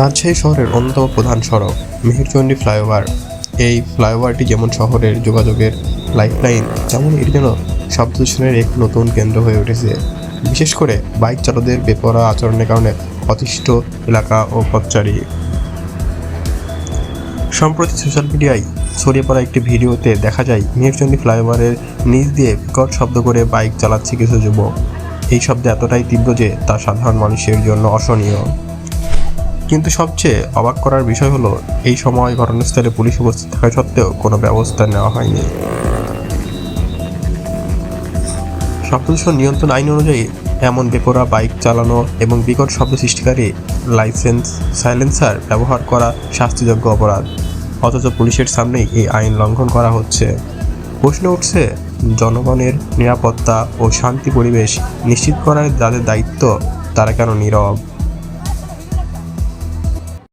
রাজশাহী শহরের অন্যতম প্রধান সড়ক, মেহেরচণ্ডী ফ্লাইওভার। এই ফ্লাইওভারটি যেমন শহরের যোগাযোগের লাইফলাইন, তেমন এটি যেন শব্দ দূষণের এক নতুন কেন্দ্র হয়ে উঠেছে। বিশেষ করে বাইক চালকদের বেপরা আচরণের কারণে অতিষ্ঠ এলাকা ও পথচারী। সম্প্রতি সোশ্যাল মিডিয়ায় ছড়িয়ে পড়া একটি ভিডিওতে দেখা যায়, মেহেরচণ্ডী ফ্লাইওভারের নিচ দিয়ে বিকট শব্দ করে বাইক চালাচ্ছে কিছু যুবক। এই শব্দ এতটাই তীব্র যে তা সাধারণ মানুষের জন্য অসহনীয়। কিন্তু সবচেয়ে অবাক করার বিষয় হলো, এই সময় ঘটনাস্থলে পুলিশ উপস্থিত থাকা সত্ত্বেও কোনো ব্যবস্থা নেওয়া হয়নি। শব্দদূষণ নিয়ন্ত্রণ আইন অনুযায়ী, এমন বেপরা বাইক চালানো এবং বিকট শব্দ সৃষ্টিকারী লাইসেন্স সাইলেন্সার ব্যবহার করা শাস্তিযোগ্য অপরাধ। অথচ পুলিশের সামনেই এই আইন লঙ্ঘন করা হচ্ছে। প্রশ্ন উঠছে, জনগণের নিরাপত্তা ও শান্তি পরিবেশ নিশ্চিত করার যাদের দায়িত্ব, তারা কেন নীরব?